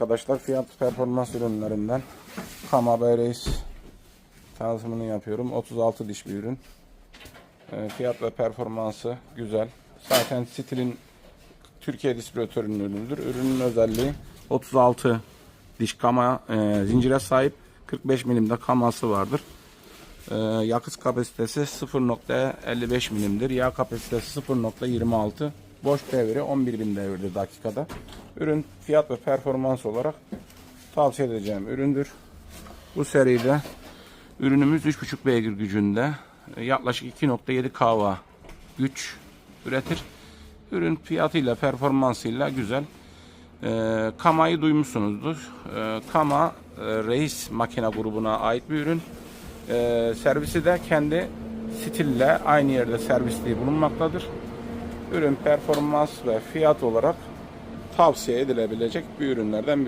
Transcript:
Arkadaşlar fiyat performans ürünlerinden Kama Bay Reis tanıtımını yapıyorum. 36 diş bir ürün. E, fiyat ve performansı güzel. Zaten Stil'in Türkiye distribütörünün ürünüdür. Ürünün özelliği 36 diş kama e, zincire sahip. 45 milimde kaması vardır. E, yakıt kapasitesi 0.55 milimdir. Yağ kapasitesi 0.26. Boş devri 11.000 devirdir dakikada. Ürün fiyat ve performans olarak tavsiye edeceğim üründür. Bu seride ürünümüz 3.5 beygir gücünde e, yaklaşık 2.7 kW güç üretir. Ürün fiyatıyla performansıyla güzel. E, Kama'yı duymuşsunuzdur. E, Kama e, Reis makine grubuna ait bir ürün. E, servisi de kendi stille aynı yerde servisliği bulunmaktadır. Ürün performans ve fiyat olarak tavsiye edilebilecek bir ürünlerden